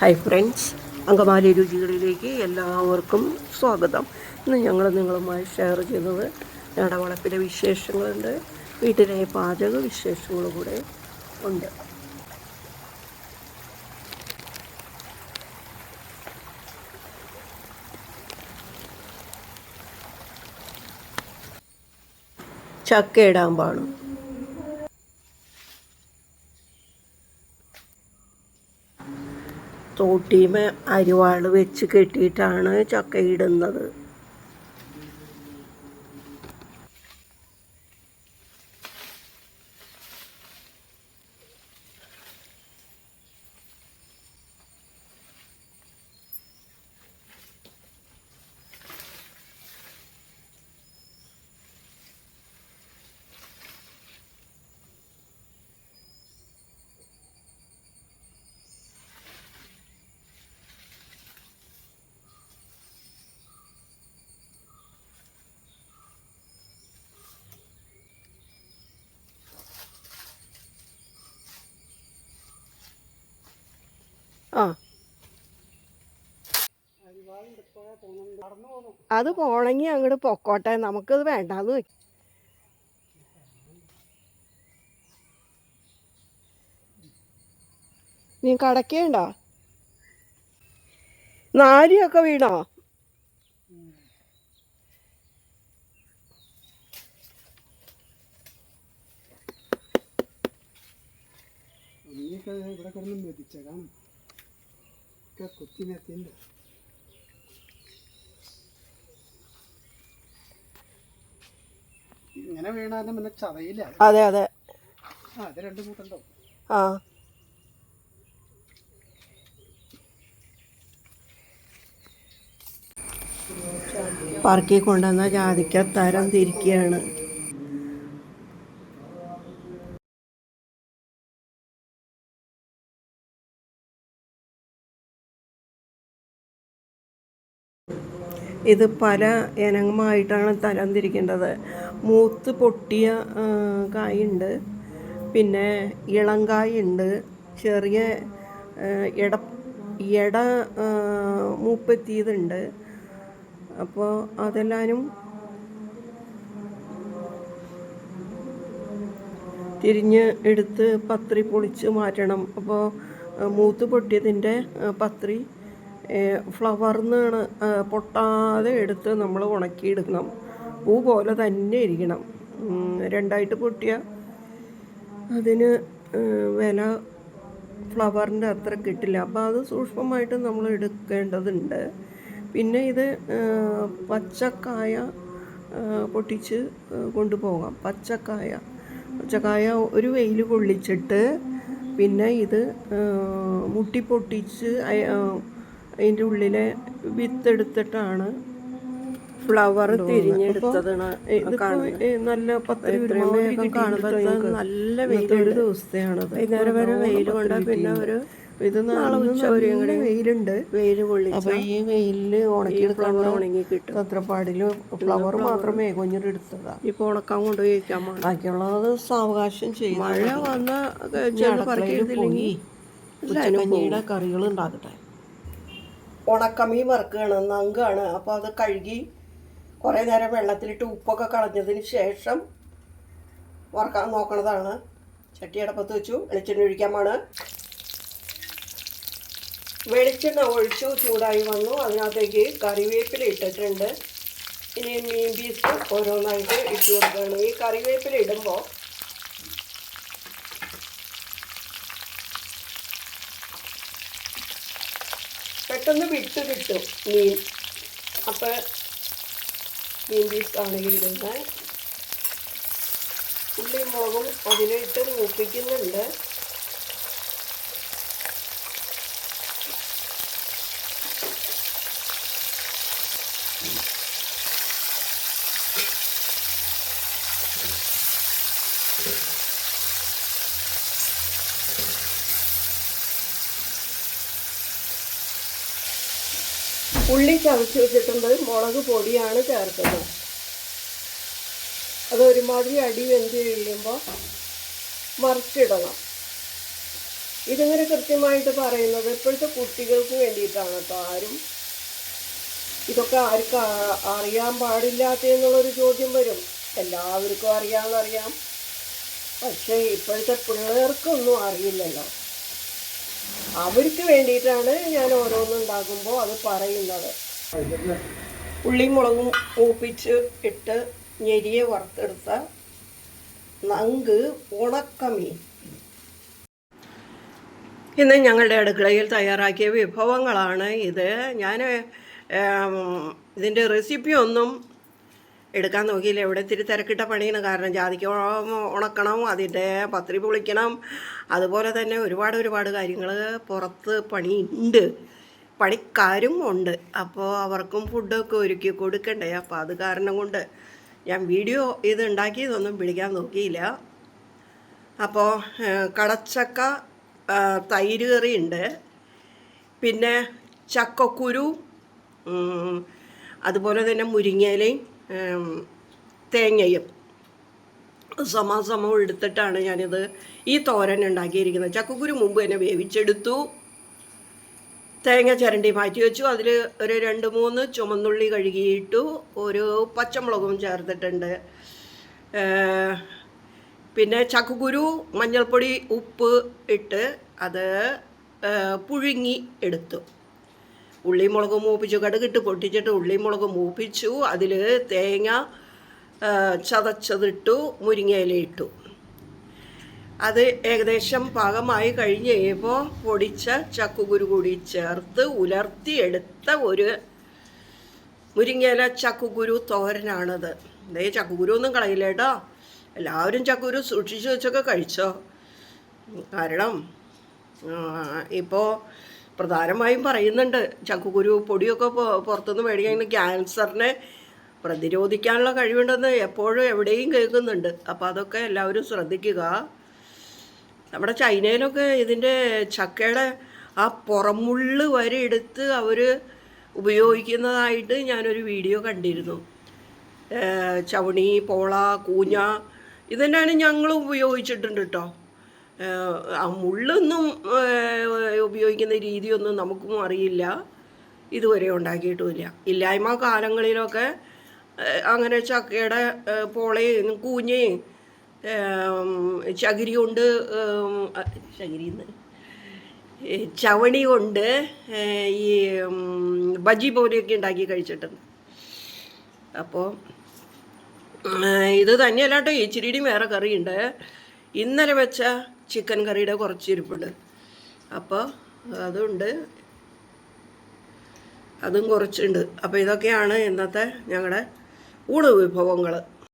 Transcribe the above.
Hi friends Angamaly രുചികളിലേക്ക് എല്ലാവർക്കും സ്വാഗതം. ഇന്ന് ഞങ്ങൾ നിങ്ങളുമായി ഷെയർ ചെയ്യുന്നത് ഞങ്ങളുടെ വളപ്പിലെ വിശേഷങ്ങളുണ്ട്. വീട്ടിലെ പാചക വിശേഷങ്ങളും കൂടെ ഉണ്ട്. ചക്ക ഇടാൻ പാടും. തോട്ടിമ അരിവാൾ വെച്ച് കെട്ടിയിട്ടാണ് ചക്ക ഇടുന്നത് അത് പോണെങ്കിൽ അങ്ങോട്ട് പൊക്കോട്ടെ. നമുക്കത് വേണ്ടാന്ന് വെക്കും നീ കടക്കേണ്ടോ? നാരിയൊക്കെ വീണോ? ഇവിടെ കിടന്ന് മെതിച്ചതാണ്. ഒക്കെ കുത്തിനെ തിന്നു ഇങ്ങനെ വീണാലും പിന്നെ ചതയില്ല. അതെ അതെ. ആ അത് രണ്ട് കൂട്ടുണ്ടോ ആ. പറക്കി കൊണ്ടുവന്ന ജാതിക്ക തരം തിരിക്കുകയാണ്. ഇത് പല ഇനമായിട്ടാണ് തരംതിരിക്കേണ്ടത്. മൂത്ത് പൊട്ടിയ കായുണ്ട്. പിന്നെ ഇളങ്കായുണ്ട് ചെറിയ ഇട ഇട മൂപ്പെത്തിയതുണ്ട്. അപ്പോൾ അതെല്ലാനും തിരിഞ്ഞ് എടുത്ത് പത്രി പൊളിച്ച് മാറ്റണം. അപ്പോൾ മൂത്ത് പൊട്ടിയതിന്റെ പത്രി ഫ്ലവറിന്നാണ് പൊട്ടാതെ എടുത്ത് നമ്മൾ ഉണക്കിയെടുക്കണം. പൂ പോലെ തന്നെ ഇരിക്കണം. രണ്ടായിട്ട് പൊട്ടിയ അതിന് വില ഫ്ലവറിന്റെ അത്ര കിട്ടില്ല. അപ്പോൾ അത് സൂക്ഷ്മമായിട്ട് നമ്മൾ എടുക്കേണ്ടതുണ്ട്. പിന്നെ ഇത് പച്ചക്കായ പൊട്ടിച്ച് കൊണ്ടുപോകാം. പച്ചക്കായ പച്ചക്കായ ഒരു വെയിൽ കൊള്ളിച്ചിട്ട് പിന്നെ ഇത് മുട്ടി പൊട്ടിച്ച് അതിന്റെ ഉള്ളിലെ വിത്തെടുത്തിട്ടാണ് ഫ്ലവർ ഏ, നല്ല പത്ത് കാണുമ്പോൾ നല്ല വെയിൽ ഒരു ദിവസത്തെയാണത്. വൈകുന്നേരം വരെ വെയിൽ കൊണ്ടാൽ പിന്നെ ഒരു ഇത് നാളെ വെയിലുണ്ട്. വെയിൽ കൊള്ളി അപ്പൊ ഈ വെയിലിൽ ഫ്ലവർ ഉണങ്ങി കിട്ടും. തത്രപ്പാടിൽ ഫ്ലവർ മാത്രമേ കൊഞ്ഞിട്ടെടുത്തതാ ഇപ്പൊ ഉണക്കാൻ കൊണ്ടുപോയി വയ്ക്കാൻ ബാക്കിയുള്ളത് സാവകാശം ചെയ്യും മഴ വന്ന പോയി. ഉച്ചക്കഞ്ഞിയുടെ കറികൾ ഉണ്ടാക്കട്ടെ. ഉണക്കമീൻ വറുക്കുകയാണ് നങ്കാണ് അപ്പോൾ അത് കഴുകി കുറേ നേരം വെള്ളത്തിലിട്ട് ഉപ്പൊക്കെ കളഞ്ഞതിന് ശേഷം വറുക്കാൻ നോക്കണതാണ്. ചട്ടി അടപ്പത്ത് വെച്ചു വെളിച്ചെണ്ണ ഒഴിക്കാമാണ് വെളിച്ചെണ്ണ ഒഴിച്ചു ചൂടായി വന്നു. അതിനകത്തേക്ക് കറിവേപ്പില ഇട്ടിട്ടുണ്ട്. ഇനി മീൻ പീസ് ഓരോന്നായിട്ട് ഇട്ട് കൊടുക്കുകയാണ്. ഈ കറിവേപ്പില ഇടുമ്പോൾ പെട്ടെന്ന് വിട്ട് കിട്ടും മീൻ. അപ്പോൾ മീൻ പീസ് ആണെങ്കിൽ ഇടുന്നത് ഉള്ളി മുളകും അതിലിട്ട് മൂപ്പിക്കുന്നുണ്ട്. ഉള്ളി ചതച്ച് വെച്ചിട്ടുണ്ട്. മുളക് പൊടിയാണ് ചേർക്കുന്നത്. അത് ഒരുമാതിരി അടി വെന്ത് കഴിയുമ്പോൾ മറിച്ചിടണം. ഇതിങ്ങനെ കൃത്യമായിട്ട് പറയുന്നത് ഇപ്പോഴത്തെ കുട്ടികൾക്ക് വേണ്ടിയിട്ടാണ് കേട്ടോ. ആരും ഇതൊക്കെ ആർക്ക് അറിയാൻ പാടില്ലാത്ത എന്നുള്ളൊരു ചോദ്യം വരും. എല്ലാവർക്കും അറിയാമെന്നറിയാം പക്ഷേ ഇപ്പോഴത്തെ പിള്ളേർക്കൊന്നും അറിയില്ലല്ലോ. അവർക്ക് വേണ്ടിയിട്ടാണ് ഞാൻ ഓരോന്നും ഉണ്ടാക്കുമ്പോൾ അത് പറയുന്നത്. ഉള്ളി മുളകും മൂപ്പിച്ച് ഇട്ട് ഞെരിയെ വറുത്തെടുത്ത നങ്ക് ഉണക്കമീൻ. ഇന്ന് ഞങ്ങളുടെ അടുക്കളയിൽ തയ്യാറാക്കിയ വിഭവങ്ങളാണ് ഇത്. ഞാൻ ഇതിന്റെ റെസിപ്പി ഒന്നും എടുക്കാൻ നോക്കിയില്ല. ഇവിടെ ഇത്തിരി തിരക്കിട്ട പണിയാണ്. കാരണം ജാതിക്ക ഉണക്കണം അതിന്റെ പത്രി പൊളിക്കണം. അതുപോലെ തന്നെ ഒരുപാട് ഒരുപാട് കാര്യങ്ങൾ പുറത്ത് പണിയുണ്ട്. പണിക്കാരും ഉണ്ട്. അപ്പോൾ അവർക്കും ഫുഡൊക്കെ ഒരുക്കി കൊടുക്കണ്ടേ. അപ്പോൾ അത് കാരണം കൊണ്ട് ഞാൻ വീഡിയോ ഇത് ഉണ്ടാക്കിയതൊന്നും പിടിക്കാൻ നോക്കിയില്ല. അപ്പോൾ കടച്ചക്ക തൈര് കറി ഉണ്ട്. പിന്നെ ചക്കക്കുരു അതുപോലെ തന്നെ മുരിങ്ങയിലയും തേങ്ങയും സമാസമം എടുത്തിട്ടാണ് ഞാനിത് ഈ തോരൻ ഉണ്ടാക്കിയിരിക്കുന്നത്. ചക്കക്കുരു മുമ്പ് തന്നെ വേവിച്ചെടുത്തു. തേങ്ങ ചിരണ്ടി മാറ്റി വെച്ചു. അതിൽ ഒരു രണ്ട് മൂന്ന് ചുമന്നുള്ളി കഴുകിയിട്ടു. ഒരു പച്ചമുളകും ചേർത്തിട്ടുണ്ട്. പിന്നെ ചക്കക്കുരു മഞ്ഞൾപ്പൊടി ഉപ്പ് ഇട്ട് അത് പുഴുങ്ങി എടുത്തു. ഉള്ളി മുളക് മൂപ്പിച്ചു കടുകിട്ട് പൊട്ടിച്ചിട്ട് ഉള്ളി മുളക് മൂപ്പിച്ചു. അതിൽ തേങ്ങ ചതച്ചതിട്ടു മുരിങ്ങയില ഇട്ടു അത് ഏകദേശം പാകമായി കഴിഞ്ഞ് കഴിയുമ്പോൾ പൊടിച്ച ചക്കുകുരു കൂടി ചേർത്ത് ഉലർത്തിയെടുത്ത ഒരു മുരിങ്ങയില ചക്കുകുരു തോരനാണത്. ഇതേ ചക്കുകുരു ഒന്നും കളയില്ല കേട്ടോ. എല്ലാവരും ചക്കുരു സൂക്ഷിച്ചു വെച്ചൊക്കെ കഴിച്ചോ. കാരണം ഇപ്പോൾ പ്രധാനമായും പറയുന്നുണ്ട്. ചക്കുകുരു പൊടിയൊക്കെ പുറത്തുനിന്ന് മേടിക്കാൻ ക്യാൻസറിനെ പ്രതിരോധിക്കാനുള്ള കഴിവുണ്ടെന്ന് എപ്പോഴും എവിടെയും കേൾക്കുന്നുണ്ട്. അപ്പോൾ അതൊക്കെ എല്ലാവരും ശ്രദ്ധിക്കുക. നമ്മുടെ ചൈനയിലൊക്കെ ഇതിന്റെ ചക്കയുടെ ആ പുറമുള്ള് വരെ എടുത്ത് അവർ ഉപയോഗിക്കുന്നതായിട്ട് ഞാനൊരു വീഡിയോ കണ്ടിരുന്നു. ചവണി പോള കൂഞ്ഞ ഇതന്നെയാണ് ഞങ്ങളും ഉപയോഗിച്ചിട്ടുണ്ട് കേട്ടോ മുള്ളൊന്നും ഉപയോഗിക്കുന്ന രീതിയൊന്നും നമുക്കും അറിയില്ല. ഇതുവരെ ഉണ്ടാക്കിയിട്ടുമില്ല. ഇല്ലായ്മ കാലങ്ങളിലൊക്കെ അങ്ങനെ ചക്കയുടെ പോളയും കൂഞ്ഞയും ചകിരി കൊണ്ട് ഈ ചവണി കൊണ്ട് ഈ ബജി പോലെയൊക്കെ ഉണ്ടാക്കി കഴിച്ചിട്ടുണ്ട്. അപ്പോൾ ഇത് തന്നെയല്ലാട്ടോ ഇച്ചിരിയുടെയും വേറെ കറിയുണ്ട്. ഇന്നലെ വെച്ച ചിക്കൻ കറിയുടെ കുറച്ച് ഇരിപ്പുണ്ട്. അപ്പോൾ അതുണ്ട്. അതും കുറച്ചുണ്ട്. അപ്പോൾ ഇതൊക്കെയാണ് ഇന്നത്തെ ഞങ്ങളുടെ ഊണ് വിഭവങ്ങൾ